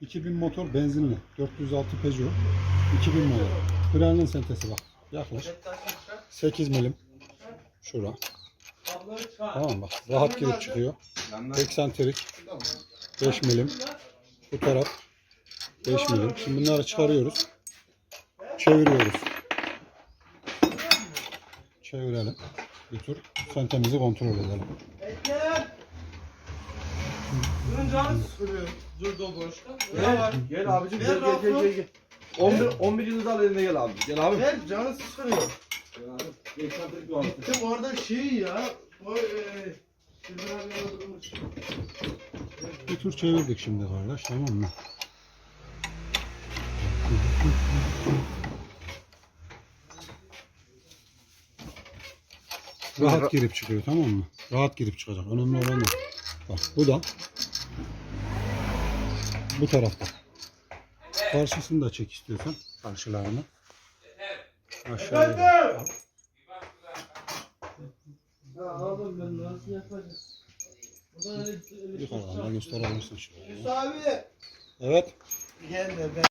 2000 motor benzinli. 406 Peugeot. 2000 model. Frenlin sentesi bak. Yaklaş. 8 milim. Şura. Tamam bak. Rahat girip çıkıyor. Eksantrik. 5 milim. Bu taraf 5 milim. Şimdi bunları çıkarıyoruz. Çeviriyoruz. Çevirelim. Bir tur sentemizi kontrol edelim. Ne var? Gel abicim gel gel gel gel. gel. 11 11 yıldız al elinde gel abi. Gel abi. Gel canı sıkılıyor. Gel abi. Eksantrik bir abi. Gittim orada şey ya. O e. Bir tur çevirdik şimdi kardeş tamam mı? Rahat girip çıkıyor tamam mı? Rahat girip çıkacak. Önemli olan o. Bak bu da bu tarafta. Karşısını da çek istiyorsan. Karşılarını. Aşağıya. Ya oğlum ben nasıl yapacağım? Bu da öyle- öyle Yukarıdan da gösterebilirsin şöyle. Abi Evet. gel de ben